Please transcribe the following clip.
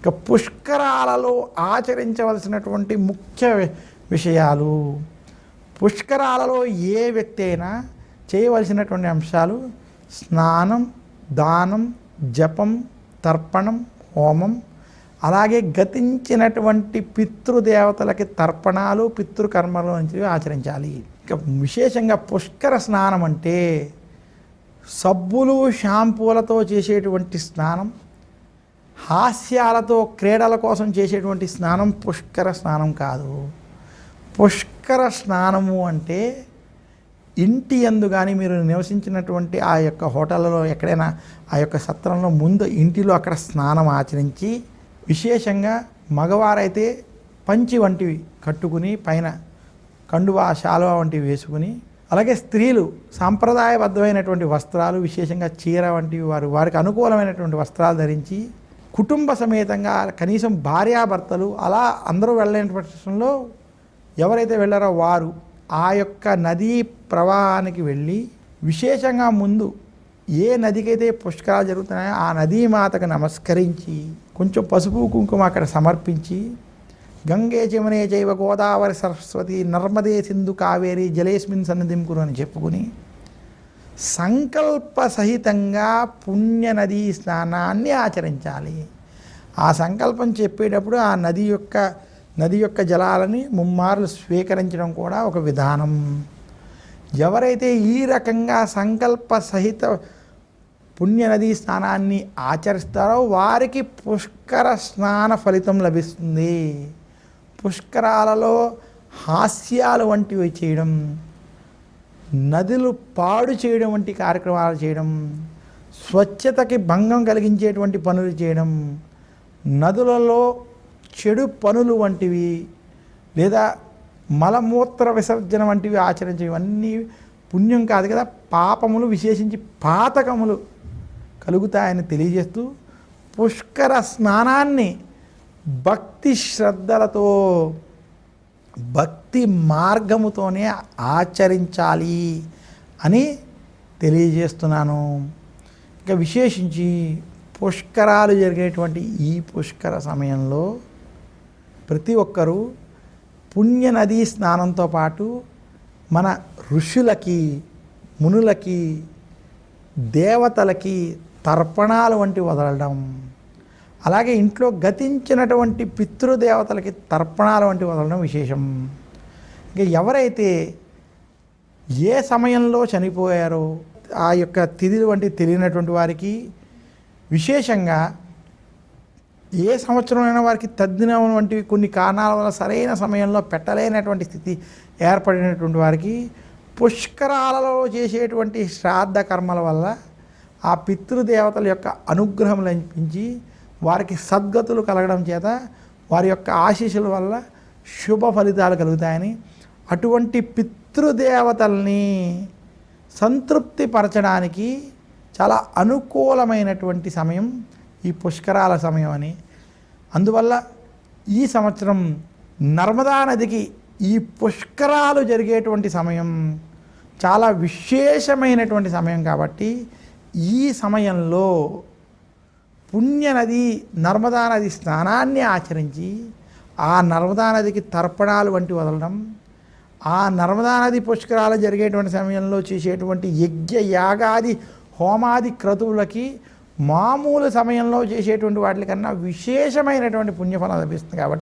ఇక పుష్కరాలలో ఆచరించవలసినటువంటి ముఖ్య వి- విషయాలు. పుష్కరాలలో ఏ వ్యక్తి అయినా చేయవలసినటువంటి అంశాలు స్నానం దానం జపం తర్పణం హోమం అలాగే గతించినటువంటి పితృదేవతలకి తర్పణాలు పితృకర్మలు వంటివి ఆచరించాలి. ఇక విశేషంగా పుష్కర స్నానం అంటే సబ్బులు షాంపూలతో చేసేటువంటి స్నానం హాస్యాలతో క్రీడల కోసం చేసేటువంటి స్నానం పుష్కర స్నానం కాదు. పుష్కర స్నానము అంటే ఇంటి ఎందు కానీ మీరు నివసించినటువంటి ఆ యొక్క హోటళ్ళలో ఎక్కడైనా ఆ యొక్క సత్రంలో ముందు ఇంటిలో అక్కడ స్నానం ఆచరించి విశేషంగా మగవారైతే పంచి వంటివి కట్టుకుని పైన కండువా శాలువా వంటివి వేసుకుని అలాగే స్త్రీలు సాంప్రదాయబద్ధమైనటువంటి వస్త్రాలు విశేషంగా చీర వంటివి వారు వారికి అనుకూలమైనటువంటి వస్త్రాలు ధరించి కుటుంబ సమేతంగా కనీసం భార్యాభర్తలు అలా అందరూ వెళ్ళలేని పక్షంలో ఎవరైతే వెళ్ళారో వారు ఆ యొక్క నదీ ప్రవాహానికి వెళ్ళి విశేషంగా ముందు ఏ నదికైతే పుష్కరాలు జరుగుతున్నాయో ఆ నదీ మాతకు నమస్కరించి కొంచెం పసుపు కుంకుమ అక్కడ సమర్పించి గంగే చమనే జైవ గోదావరి సరస్వతి నర్మదే సింధు కావేరి జలేస్మిన్ సన్నిధింకురు అని చెప్పుకుని సంకల్ప సహితంగా పుణ్య నదీ స్నానాన్ని ఆచరించాలి. ఆ సంకల్పం చెప్పేటప్పుడు ఆ నది యొక్క నది యొక్క జలాలని ముమ్మార్లు స్వీకరించడం కూడా ఒక విధానం. ఎవరైతే ఈ రకంగా సంకల్ప సహిత పుణ్య నదీ స్నానాన్ని ఆచరిస్తారో వారికి పుష్కర స్నాన ఫలితం లభిస్తుంది. పుష్కరాలలో హాస్యాలు వంటివి చేయడం. నదులు పాడు చేయడం వంటి కార్యక్రమాలు చేయడం స్వచ్ఛతకి భంగం కలిగించేటువంటి పనులు చేయడం నదులలో చెడు పనులు వంటివి లేదా మలమూత్ర విసర్జన వంటివి ఆచరించే ఇవన్నీ పుణ్యం కాదు కదా. పాపములు విశేషించి పాతకములు కలుగుతాయని తెలియజేస్తూ పుష్కర స్నానాన్ని భక్తి శ్రద్ధలతో భక్తి మార్గముతోనే ఆచరించాలి అని తెలియజేస్తున్నాను. ఇంకా విశేషించి పుష్కరాలు జరిగేటువంటి ఈ పుష్కర సమయంలో ప్రతి ఒక్కరూ పుణ్య నదీ స్నానంతో పాటు మన ఋషులకి మునులకి దేవతలకి తర్పణాలు వంటి వదలడం. అలాగే ఇంట్లో గతించినటువంటి పితృదేవతలకి తర్పణాలు వంటి వదలడం విశేషం. ఇంకా ఎవరైతే ఏ సమయంలో చనిపోయారో ఆ యొక్క తిథి వంటి తెలియనటువంటి వారికి విశేషంగా ఏ సంవత్సరమైనా వారికి తద్దినం వంటివి కొన్ని కారణాల వల్ల సరైన సమయంలో పెట్టలేనటువంటి స్థితి ఏర్పడినటువంటి వారికి పుష్కరాలలో చేసేటువంటి శ్రాద్ధ కర్మల వల్ల ఆ పితృదేవతల యొక్క అనుగ్రహం లభించి వారికి సద్గతులు కలగడం చేత వారి యొక్క ఆశీస్సుల వల్ల శుభ ఫలితాలు కలుగుతాయని అటువంటి పితృదేవతల్ని సంతృప్తిపరచడానికి చాలా అనుకూలమైనటువంటి సమయం ఈ పుష్కరాల సమయం అని. అందువల్ల ఈ సంవత్సరం నర్మదా నదికి ఈ పుష్కరాలు జరిగేటువంటి సమయం చాలా విశేషమైనటువంటి సమయం కాబట్టి ఈ సమయంలో పుణ్యనది నర్మదా నది స్నానాన్ని ఆచరించి ఆ నర్మదా నదికి తర్పణాలు వంటి వదలడం ఆ నర్మదా నది పుష్కరాలు జరిగేటువంటి సమయంలో చేసేటువంటి యజ్ఞ యాగాది హోమాది క్రతువులకి మామూలు సమయంలో చేసేటువంటి వాటికన్నా విశేషమైనటువంటి పుణ్యఫలం లభిస్తుంది కాబట్టి